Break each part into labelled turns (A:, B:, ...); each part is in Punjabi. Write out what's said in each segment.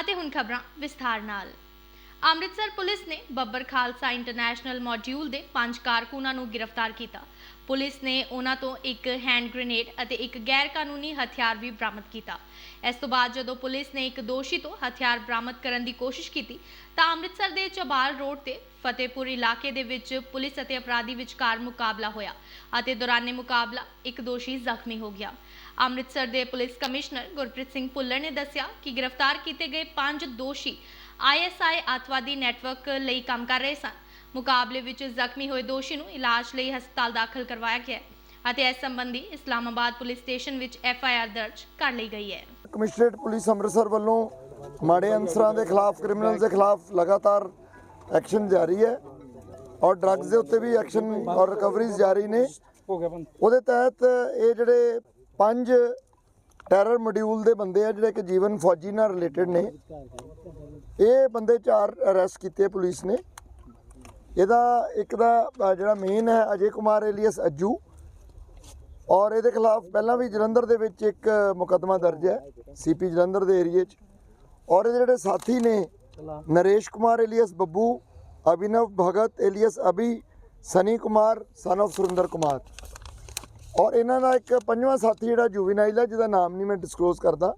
A: ਅਤੇ ਹੁਣ ਖਬਰਾਂ ਵਿਸਥਾਰ ਨਾਲ। ਅੰਮ੍ਰਿਤਸਰ ਪੁਲਿਸ ਨੇ ਬੱਬਰ ਖਾਲਸਾ ਇੰਟਰਨੈਸ਼ਨਲ ਮੋਡਿਊਲ ਦੇ ਪੰਜ ਕਾਰਕੁਨਾਂ ਨੂੰ ਗ੍ਰਿਫਤਾਰ ਕੀਤਾ। ਪੁਲਿਸ ਨੇ ਉਹਨਾਂ ਤੋਂ ਇੱਕ ਹੈਂਡ ਗ੍ਰੇਨੇਡ ਅਤੇ ਇੱਕ ਗੈਰ ਕਾਨੂੰਨੀ ਹਥਿਆਰ ਵੀ ਬਰਾਮਦ ਕੀਤਾ। ਇਸ ਤੋਂ ਬਾਅਦ ਜਦੋਂ ਪੁਲਿਸ ਨੇ ਇੱਕ ਦੋਸ਼ੀ ਤੋਂ ਹਥਿਆਰ ਬਰਾਮਦ ਕਰਨ ਦੀ ਕੋਸ਼ਿਸ਼ ਕੀਤੀ, ਤਾਂ ਅੰਮ੍ਰਿਤਸਰ ਦੇ ਚਬਾਲ ਰੋਡ ਤੇ ਫਤਿਹਪੁਰ ਇਲਾਕੇ ਦੇ ਵਿੱਚ ਪੁਲਿਸ ਅਤੇ ਅਪਰਾਧੀ ਵਿਚਕਾਰ ਮੁਕਾਬਲਾ ਹੋਇਆ ਅਤੇ ਦੌਰਾਨੇ ਮੁਕਾਬਲਾ ਇੱਕ ਦੋਸ਼ੀ ਜ਼ਖਮੀ ਹੋ ਗਿਆ। ਅੰਮ੍ਰਿਤਸਰ ਦੇ ਪੁਲਿਸ ਕਮਿਸ਼ਨਰ ਗੁਰਪ੍ਰੀਤ ਸਿੰਘ ਭੁੱਲਰ ਨੇ ਦੱਸਿਆ ਕਿ ਗ੍ਰਿਫਤਾਰ ਕੀਤੇ ਗਏ ਪੰਜ ਦੋਸ਼ੀ ਆਈਐਸਆਈ ਅੱਤਵਾਦੀ ਨੈਟਵਰਕ ਲਈ ਕੰਮ ਕਰ ਰਹੇ ਸਨ। ਮੁਕਾਬਲੇ ਵਿੱਚ ਜ਼ਖਮੀ ਹੋਏ ਦੋਸ਼ੀ ਨੂੰ ਇਲਾਜ ਲਈ ਹਸਪਤਾਲ ਦਾਖਲ ਕਰਵਾਇਆ ਗਿਆ ਹੈ ਅਤੇ ਇਸ ਸੰਬੰਧੀ ਇਸਲਾਮਾਬਾਦ ਪੁਲਿਸ ਸਟੇਸ਼ਨ ਵਿੱਚ ਐਫਆਈਆਰ ਦਰਜ ਕਰ ਲਈ ਗਈ ਹੈ।
B: ਕਮਿਸ਼ਨਰੇਟ ਪੁਲਿਸ ਅੰਮ੍ਰਿਤਸਰ ਵੱਲੋਂ ਮਾੜੇ ਅਨਸਰਾਂ ਦੇ ਖਿਲਾਫ ਕ੍ਰਿਮੀਨਲਸ ਦੇ ਖਿਲਾਫ ਲਗਾਤਾਰ ਐਕਸ਼ਨ ਜਾਰੀ ਹੈ ਔਰ ਡਰੱਗਸ ਦੇ ਉੱਤੇ ਵੀ ਐਕਸ਼ਨ ਔਰ ਰਿਕਵਰੀਜ਼ ਜਾਰੀ ਨੇ।
C: ਹੋ ਗਿਆ ਬੰਦ।
B: ਉਹਦੇ ਤਹਿਤ ਇਹ ਜਿਹੜੇ ਪੰਜ ਟੈਰਰ ਮੋਡਿਊਲ ਦੇ ਬੰਦੇ ਆ ਜਿਹੜੇ ਕਿ ਜੀਵਨ ਫੌਜੀ ਨਾਲ ਰਿਲੇਟਡ ਨੇ ਇਹ ਬੰਦੇ ਚਾਰ ਅਰੈਸਟ ਕੀਤੇ ਪੁਲਿਸ ਨੇ। ਇਹਦਾ ਇੱਕ ਦਾ ਜਿਹੜਾ ਮੇਨ ਹੈ ਅਜੇ ਕੁਮਾਰ ਏਲੀਅਸ ਅੱਜੂ। ਔਰ ਇਹਦੇ ਖਿਲਾਫ ਪਹਿਲਾਂ ਵੀ ਜਲੰਧਰ ਦੇ ਵਿੱਚ ਇੱਕ ਮੁਕੱਦਮਾ ਦਰਜ ਹੈ ਸੀਪੀ ਜਲੰਧਰ ਦੇ ਏਰੀਏ 'ਚ। ਔਰ ਇਹਦੇ ਜਿਹੜੇ ਸਾਥੀ ਨੇ, Naresh Kumar alias Babbu, Abhinav Bhagat alias Abhi, Sunny Kumar son of Surinder Kumar. ਔਰ ਇਹਨਾਂ ਦਾ ਇੱਕ ਪੰਜਵਾਂ ਸਾਥੀ ਜਿਹੜਾ ਜੁਵੀਨਾਈਲ ਹੈ, ਜਿਹਦਾ ਨਾਮ ਨਹੀਂ ਮੈਂ ਡਿਸਕਲੋਜ਼ ਕਰਦਾ।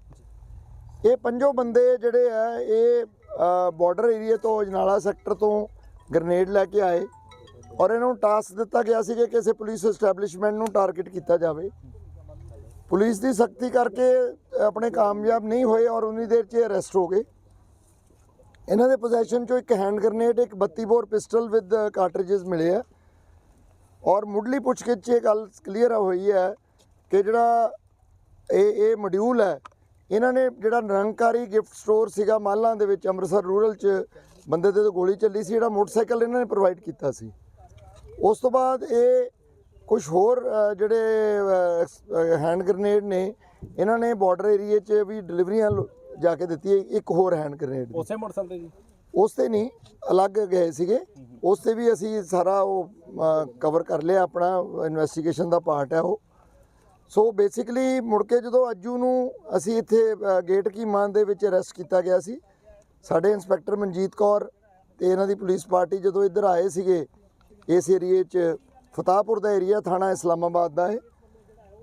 B: ਇਹ ਪੰਜੋ ਬੰਦੇ ਜਿਹੜੇ ਆ ਇਹ ਬਾਰਡਰ ਏਰੀਆ ਤੋਂ, ਅਜਨਾਲਾ ਸੈਕਟਰ ਤੋਂ ਗ੍ਰਨੇਡ ਲੈ ਕੇ ਆਏ ਔਰ ਇਹਨਾਂ ਨੂੰ ਟਾਸਕ ਦਿੱਤਾ ਗਿਆ ਸੀ ਕਿ ਕਿਸੇ ਪੁਲਿਸ ਐਸਟੈਬਲਿਸ਼ਮੈਂਟ ਨੂੰ ਟਾਰਗੇਟ ਕੀਤਾ ਜਾਵੇ। ਪੁਲਿਸ ਦੀ ਸਖਤੀ ਕਰਕੇ ਆਪਣੇ ਕਾਮਯਾਬ ਨਹੀਂ ਹੋਏ ਔਰ ਉਨੀ ਦੇਰ 'ਚ ਅਰੈਸਟ ਹੋ ਗਏ। ਇਹਨਾਂ ਦੇ ਪੋਜੈਸ਼ਨ 'ਚੋਂ ਇੱਕ ਹੈਂਡ ਗ੍ਰਨੇਡ ਇੱਕ 32 ਬੋਰ ਪਿਸਟਲ ਵਿਦ ਕਾਰਟ੍ਰਿਜਸ ਮਿਲੇ ਆ। ਔਰ ਮੁੱਢਲੀ ਪੁੱਛਗਿੱਛ 'ਚ ਇਹ ਗੱਲ ਕਲੀਅਰ ਹੋਈ ਹੈ ਕਿ ਜਿਹੜਾ ਇਹ ਇਹ ਮੋਡਿਊਲ ਹੈ ਇਹਨਾਂ ਨੇ ਜਿਹੜਾ ਨਿਰੰਕਾਰੀ ਗਿਫਟ ਸਟੋਰ ਸੀਗਾ ਮਾਲਾਂ ਦੇ ਵਿੱਚ ਅੰਮ੍ਰਿਤਸਰ ਰੂਰਲ 'ਚ ਬੰਦੇ ਦੇ ਤੋਂ ਗੋਲੀ ਚੱਲੀ ਸੀ ਜਿਹੜਾ ਮੋਟਰਸਾਈਕਲ ਇਹਨਾਂ ਨੇ ਪ੍ਰੋਵਾਈਡ ਕੀਤਾ ਸੀ। ਉਸ ਤੋਂ ਬਾਅਦ ਇਹ ਕੁਝ ਹੋਰ ਜਿਹੜੇ ਹੈਂਡ ਗ੍ਰਨੇਡ ਨੇ ਇਹਨਾਂ ਨੇ ਬਾਰਡਰ ਏਰੀਏ 'ਚ ਵੀ ਡਿਲੀਵਰੀਆਂ ਜਾ ਕੇ ਦਿੱਤੀ ਇੱਕ ਹੋਰ ਹੈਂਡ ਗ੍ਰਨੇਡ
C: ਉਸੇ ਮੋਟਰਸਾਈਕਲ ਤੇ ਜੀ?
B: ਉਸ ਤੇ ਨਹੀਂ ਅਲੱਗ ਗਏ ਸੀਗੇ। ਉਸ ਤੇ ਵੀ ਅਸੀਂ ਸਾਰਾ ਉਹ ਕਵਰ ਕਰ ਲਿਆ ਆਪਣਾ ਇਨਵੈਸਟੀਗੇਸ਼ਨ ਦਾ ਪਾਰਟ ਹੈ ਉਹ। ਸੋ ਬੇਸਿਕਲੀ ਮੁੜ ਕੇ ਜਦੋਂ ਅੱਜੂ ਨੂੰ ਅਸੀਂ ਇੱਥੇ ਗੇਟ ਕੀ ਮਾਨ ਦੇ ਵਿੱਚ ਅਰੈਸਟ ਕੀਤਾ ਗਿਆ ਸੀ, ਸਾਡੇ ਇੰਸਪੈਕਟਰ ਮਨਜੀਤ ਕੌਰ ਤੇ ਇਹਨਾਂ ਦੀ ਪੁਲਿਸ ਪਾਰਟੀ ਜਦੋਂ ਇੱਧਰ ਆਏ ਸੀਗੇ, ਇਸ ਏਰੀਏ 'ਚ ਫਤਾਹਪੁਰ ਦਾ ਏਰੀਆ, ਥਾਣਾ ਇਸਲਾਮਾਬਾਦ ਦਾ ਹੈ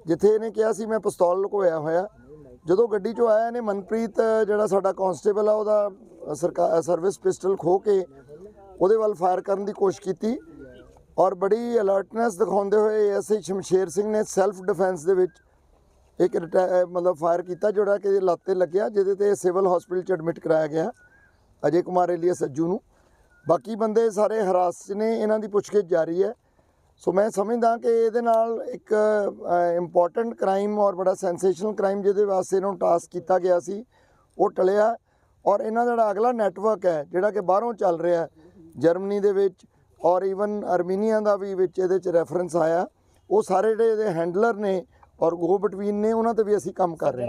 B: ਜਿੱਥੇ ਇਹਨੇ ਕਿਹਾ ਸੀ ਮੈਂ ਪਿਸਤੌਲ ਲੁਕੋਇਆ ਹੋਇਆ। ਜਦੋਂ ਗੱਡੀ 'ਚੋਂ ਆਇਆ ਇਹਨੇ ਮਨਪ੍ਰੀਤ, ਜਿਹੜਾ ਸਾਡਾ ਕਾਂਸਟੇਬਲ ਆ, ਉਹਦਾ ਸਰਕਾਰ ਸਰਵਿਸ ਪਿਸਟਲ ਖੋ ਕੇ ਉਹਦੇ ਵੱਲ ਫਾਇਰ ਕਰਨ ਦੀ ਕੋਸ਼ਿਸ਼ ਕੀਤੀ। ਔਰ ਬੜੀ ਅਲਰਟਨੈਸ ਦਿਖਾਉਂਦੇ ਹੋਏ ਐਸਆਈ ਸ਼ਮਸ਼ੇਰ ਸਿੰਘ ਨੇ ਸੈਲਫ ਡਿਫੈਂਸ ਦੇ ਵਿੱਚ ਇੱਕ ਰਿਟਾ- ਮਤਲਬ ਫਾਇਰ ਕੀਤਾ, ਜਿਹੜਾ ਕਿ ਲੱਤ ਤੇ ਲੱਗਿਆ, ਜਿਹਦੇ ਤੇ ਸਿਵਲ ਹਸਪੀਟਲ 'ਚ ਐਡਮਿਟ ਕਰਾਇਆ ਗਿਆ, ਅਜੇ ਕੁਮਾਰ ਏਲੀਅਸ ਸੱਜੂ ਨੂੰ। ਬਾਕੀ ਬੰਦੇ ਸਾਰੇ ਹਰਾਸ 'ਚ ਨੇ, ਇਹਨਾਂ ਦੀ ਪੁੱਛਗਿੱਛ ਜਾਰੀ ਹੈ। ਸੋ ਮੈਂ ਸਮਝਦਾ ਕਿ ਇਹਦੇ ਨਾਲ ਇੱਕ ਇੰਪੋਰਟੈਂਟ ਕ੍ਰਾਈਮ ਔਰ ਬੜਾ ਸੈਂਸੇਸ਼ਨਲ ਕ੍ਰਾਈਮ ਜਿਹਦੇ ਵਾਸਤੇ ਇਹਨੂੰ ਟਾਸਕ ਕੀਤਾ ਗਿਆ ਸੀ, ਉਹ ਟਲਿਆ। ਔਰ ਇਹਨਾਂ ਦਾ ਜਿਹੜਾ ਅਗਲਾ ਨੈਟਵਰਕ ਹੈ, ਜਿਹੜਾ ਕਿ ਬਾਹਰੋਂ ਚੱਲ ਰਿਹਾ ਜਰਮਨੀ ਦੇ ਵਿੱਚ ਔਰ ਈਵਨ ਅਰਮੀਨੀਆ ਦਾ ਵੀ ਵਿੱਚ ਇਹਦੇ ਚ ਰੈਫਰੈਂਸ ਆਇਆ। ਉਹ ਸਾਰੇ ਜਿਹੜੇ ਇਹਦੇ ਹੈਂਡਲਰ ਨੇ ਔਰ ਗੋ ਬਟਵੀਨ ਨੇ, ਉਹਨਾਂ ਤੇ ਵੀ ਅਸੀਂ ਕੰਮ ਕਰ ਰਹੇ ਹਾਂ।